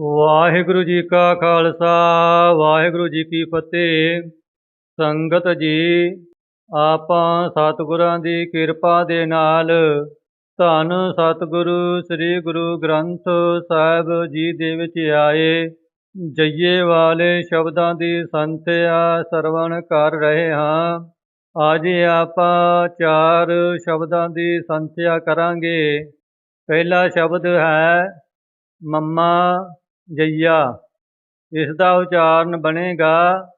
ਵਾਹਿਗੁਰੂ ਜੀ ਕਾ ਖਾਲਸਾ, ਵਾਹਿਗੁਰੂ ਜੀ ਕੀ ਫਤਿਹ। ਸੰਗਤ ਜੀ, ਆਪਾਂ ਸਤਿਗੁਰਾਂ ਦੀ ਕਿਰਪਾ ਦੇ ਨਾਲ ਧੰਨ ਸਤਿਗੁਰੂ ਸ੍ਰੀ ਗੁਰੂ ਗ੍ਰੰਥ ਸਾਹਿਬ ਜੀ ਦੇ ਵਿੱਚ ਆਏ। ਜਈਏ ਵਾਲੇ ਸ਼ਬਦਾਂ ਦੀ ਸੰਥਿਆ ਸਰਵਣ ਕਰ ਰਹੇ ਹਾਂ। ਅੱਜ ਆਪਾਂ ਚਾਰ ਸ਼ਬਦਾਂ ਦੀ ਸੰਥਿਆ ਕਰਾਂਗੇ। ਪਹਿਲਾ ਸ਼ਬਦ ਹੈ, ਮੰਮਾ ਜਈਆ ਇਸ ਦਾ ਉਚਾਰਨ ਬਣੇਗਾ,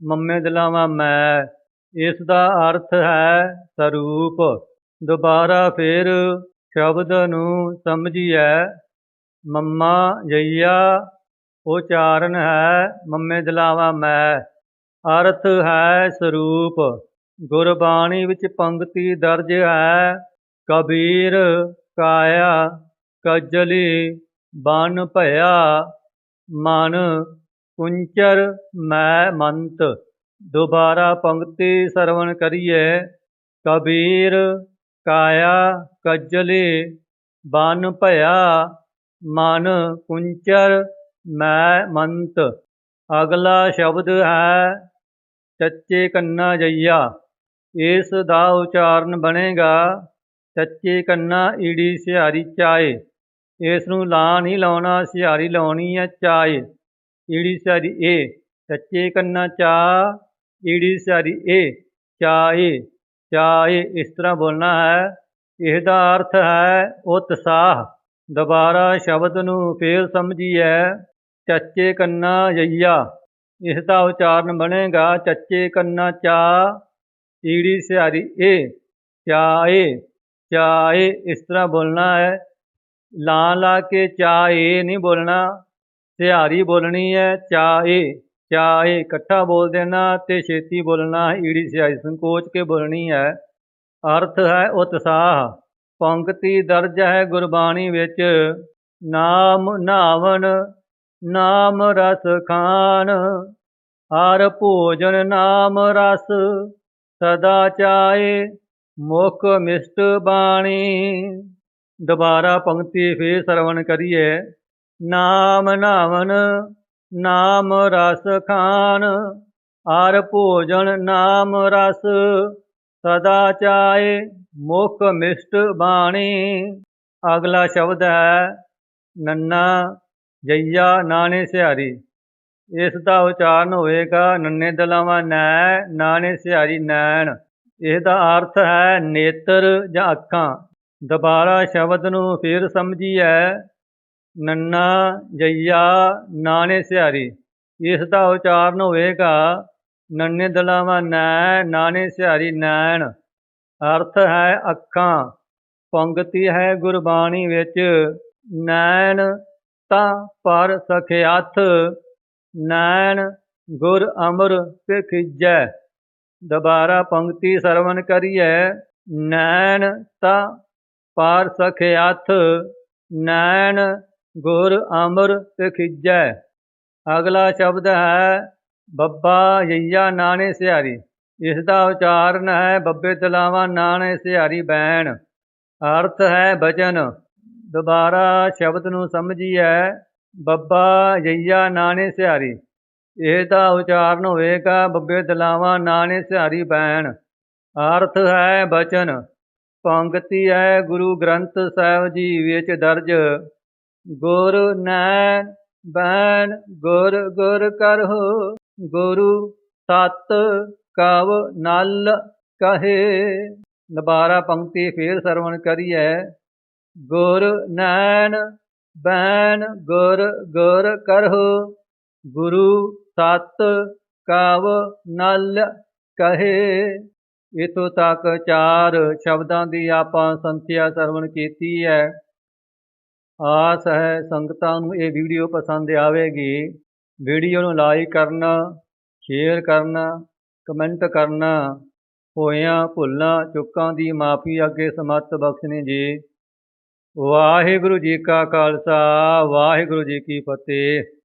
ਮੰਮੇ ਦਲਾਵਾ ਮੈਂ ਇਸ ਦਾ ਅਰਥ ਹੈ ਸਰੂਪ। ਦੁਬਾਰਾ ਫਿਰ ਸ਼ਬਦ ਨੂੰ ਸਮਝੀਏ ਮੰਮਾ ਜਈਆ, ਉਚਾਰਨ ਹੈ ਮੰਮੇ ਦਲਾਵਾ ਮੈਂ, ਅਰਥ ਹੈ ਸਰੂਪ। ਗੁਰਬਾਣੀ ਵਿੱਚ ਪੰਕਤੀ ਦਰਜ ਹੈ, ਕਬੀਰ ਕਾਇਆ, ਕਜਲੀ, ਬਨ ਭਇਆ। ਮਨ ਕੁੰਚਰ ਮੈਂ ਮੰਤ, ਦੁਬਾਰਾ ਪੰਕਤੀ ਸਰਵਣ ਕਰੀਏ ਕਬੀਰ ਕਾਇਆ ਕਜਲੀ, ਬਨ ਭਇਆ, ਮਨ ਕੁੰਚਰ ਮੈਂ ਮੰਤ। ਅਗਲਾ ਸ਼ਬਦ ਹੈ, ਚੱਚੇ ਕੰਨਾ ਜਈਆ। ਇਸ ਦਾ ਉਚਾਰਨ ਬਣੇਗਾ, ਚੱਚੇ ਕੰਨਾ ਈੜੀ ਸਿਹਾਰੀ ਚਾਏ। ਇਸ ਨੂੰ ਲਾ ਨਹੀਂ ਲਾਉਣਾ, ਸਿਹਾਰੀ ਲਾਉਣੀ ਹੈ ਚਾਏ ਈੜੀ ਸਿਹਾਰੀ ਏ ਚੱਚੇ ਕੰਨਾ ਚਾ ਈੜੀ ਸਿਹਾਰੀ ਏ ਚਾਏ ਚਾਏ ਇਸ ਤਰ੍ਹਾਂ ਬੋਲਣਾ ਹੈ ਇਸ ਦਾ ਅਰਥ ਹੈ ਉਤਸਾਹ ਦੁਬਾਰਾ ਸ਼ਬਦ ਨੂੰ ਫੇਰ ਸਮਝੀਏ ਚੱਚੇ ਕੰਨਾ ਜਈਆ ਇਸ ਦਾ ਉਚਾਰਨ ਬਣੇਗਾ, ਚੱਚੇ ਕੰਨਾ ਚਾ ਈੜੀ ਸਿਹਾਰੀ ਏ ਚਾਏ ਚਾਏ ਇਸ ਤਰ੍ਹਾਂ ਬੋਲਣਾ ਹੈ ਲਾ ਲਾ ਕੇ ਚਾਏ ਨਹੀਂ ਬੋਲਣਾ ਸਿਹਾਰੀ ਬੋਲਣੀ ਹੈ ਚਾਏ ਏ ਇਕੱਠਾ ਬੋਲ ਦੇਣਾ ਤੇ ਛੇਤੀ ਬੋਲਣਾ, ਈੜੀ ਸਿਹਾਰੀ ਸੰਕੋਚ ਕੇ ਬੋਲਣੀ ਹੈ ਅਰਥ ਹੈ ਉਤਸਾਹ, ਪੰਕਤੀ ਦਰਜ ਹੈ ਗੁਰਬਾਣੀ ਵਿੱਚ। ਨਾਮ ਨਾਵਨ ਨਾਮ ਰਸ ਖਾਨ ਹਰ ਭੋਜਨ ਨਾਮ ਰਸ, ਸਦਾ ਚਾਏ ਮੁਖ ਮਿਸ਼ਟ ਬਾਣੀ। ਦੁਬਾਰਾ ਪੰਕਤੀ ਫੇਰ ਸਰਵਣ ਕਰੀਏ। ਨਾਮ ਨਾਵਨ, ਨਾਮ ਰਸ ਖਾਨ ਆਰ ਭੋਜਨ ਨਾਮ ਰਸ, ਸਦਾ ਚਾਏ ਮੁਖ ਮਿਸ਼ਟ ਬਾਣੀ। ਅਗਲਾ ਸ਼ਬਦ ਹੈ, ਨੰਨਾ, ਜਈਆ ਨਾਣੇ ਸਿਹਾਰੀ। ਇਸ ਦਾ ਉਚਾਰਨ ਹੋਵੇਗਾ, ਨੰਨੇ ਦਲਾਵਾਂ ਨੈ ਨਾਣੇ ਸਿਹਾਰੀ ਨੈਣ। ਇਸ ਦਾ ਅਰਥ ਹੈ ਨੇਤਰ ਜਾਂ ਅੱਖਾਂ। ਦੁਬਾਰਾ ਸ਼ਬਦ ਨੂੰ ਫਿਰ ਸਮਝੀਏ ਨੰਨਾ ਜਈਆ ਨਾਣੇ ਸਿਹਾਰੀ। ਇਸ ਦਾ ਉਚਾਰਨ ਹੋਵੇਗਾ, ਨੰਨੇ ਦਲਾਵਾਂ ਨੈ ਨਾਣੇ ਸਿਹਾਰੀ ਨੈਣ। ਅਰਥ ਹੈ ਅੱਖਾਂ, ਪੰਗਤੀ ਹੈ ਗੁਰਬਾਣੀ ਵਿੱਚ, ਨੈਣ ਤਾਂ ਪਰ ਸਖਿਆਥ ਨੈਣ ਗੁਰ ਅਮਰ ਸਿਖਿਜੈ ਦੁਬਾਰਾ ਪੰਕਤੀ ਸਰਵਨ ਕਰੀਏ ਨੈਣ ਤਾਂ ਪਰ ਸਖਿਆਥ ਨੈਣ ਗੁਰ ਅਮਰ ਸਿਖਿਜੈ। ਅਗਲਾ ਸ਼ਬਦ ਹੈ, ਬੱਬਾ ਜਈਆ ਨਾਣੇ ਸਿਹਾਰੀ। ਇਸ ਦਾ ਉਚਾਰਨ ਹੈ, ਬੱਬੇ ਦਲਾਵਾਂ ਨਾਣੇ ਸਿਹਾਰੀ ਬੈਣ। ਅਰਥ ਹੈ, ਬਚਨ। ਦੁਬਾਰਾ ਸ਼ਬਦ ਨੂੰ ਸਮਝੀਏ ਬੱਬਾ ਜਈਆ ਨਾਣੇ ਸਿਹਾਰੀ। ਇਹ ਦਾ ਉਚਾਰਨ ਹੋਵੇਗਾ, ਬੱਬੇ ਦਲਾਵਾਂ ਨਾਣੇ ਸਿਹਾਰੀ ਬੈਣ। ਅਰਥ ਹੈ, ਬਚਨ। ਪੰਕਤੀ ਹੈ ਗੁਰੂ ਗ੍ਰੰਥ ਸਾਹਿਬ ਜੀ ਵਿੱਚ ਦਰਜ। ਗੁਰ ਨੈਣ ਬੈਣ ਗੁਰ ਗੁਰ ਕਰਹੁ ਗੁਰੂ ਸਤ ਕਵ ਨਲ ਕਹੇ। ਦੁਬਾਰਾ ਪੰਕਤੀ ਫੇਰ ਸਰਵਣ ਕਰੀਏ ਗੁਰ ਨੈਣ ਬੈਣ ਗੁਰ ਗੁਰ ਕਰਹੁ ਗੁਰੂ ਸਤ ਕਵ ਨਲ ਕਹੇ। ਇਤੋਂ ਤੱਕ ਚਾਰ ਸ਼ਬਦਾਂ ਦੀ ਆਪਾਂ ਸੰਥਿਆ ਸਰਵਣ ਕੀਤੀ ਹੈ। ਆਸ ਹੈ ਸੰਗਤਾਂ ਨੂੰ ਇਹ ਵੀਡੀਓ ਪਸੰਦ ਆਵੇਗੀ। ਵੀਡੀਓ ਨੂੰ ਲਾਈਕ ਕਰਨਾ, ਸ਼ੇਅਰ ਕਰਨਾ, ਕਮੈਂਟ ਕਰਨਾ, ਹੋਇਆਂ ਭੁੱਲਾਂ ਚੁੱਕਾਂ ਦੀ ਮਾਫੀ ਅੱਗੇ ਸਮਤ ਬਖਸ਼ਣੀ ਜੀ। ਵਾਹਿਗੁਰੂ ਜੀ ਕਾ ਖਾਲਸਾ, ਵਾਹਿਗੁਰੂ ਜੀ ਕੀ ਫਤਿਹ।